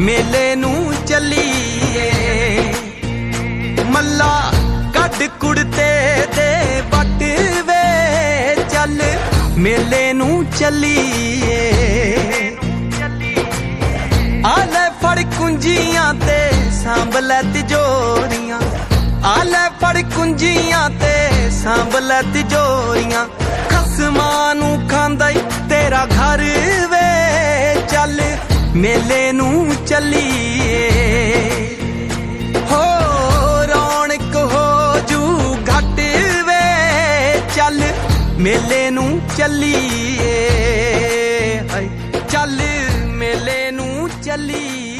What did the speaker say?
ਮੇਲੇ ਨੂੰ ਚੱਲੀਏ। ਮੱਲਾ ਕੱਢ ਕੁੜਤੇ ਦੇ ਵੱਟ ਵੇ। ਚੱਲ ਮੇਲੇ ਨੂੰ ਚੱਲੀਏ। ਆਲੇ ਫੜ ਕੁੰਜੀਆਂ ਤੇ ਸਾਂਭ ਲੈ ਤਿਜੋਰੀਆਂ। ਆਲੇ ਫੜ ਕੁੰਜੀਆਂ ਤੇ ਸਾਂਭ ਲੈ ਤਿਜੋਰੀਆਂ। ਮੇਲੇ ਨੂੰ ਚੱਲੀਏ। ਹੋ ਰੌਣਕ ਹੋ ਜੂ ਘਟ ਵੇ। ਚੱਲ ਮੇਲੇ ਨੂੰ ਚੱਲੀਏ। ਹਾਏ, ਚੱਲ ਮੇਲੇ ਨੂੰ ਚੱਲੀਏ।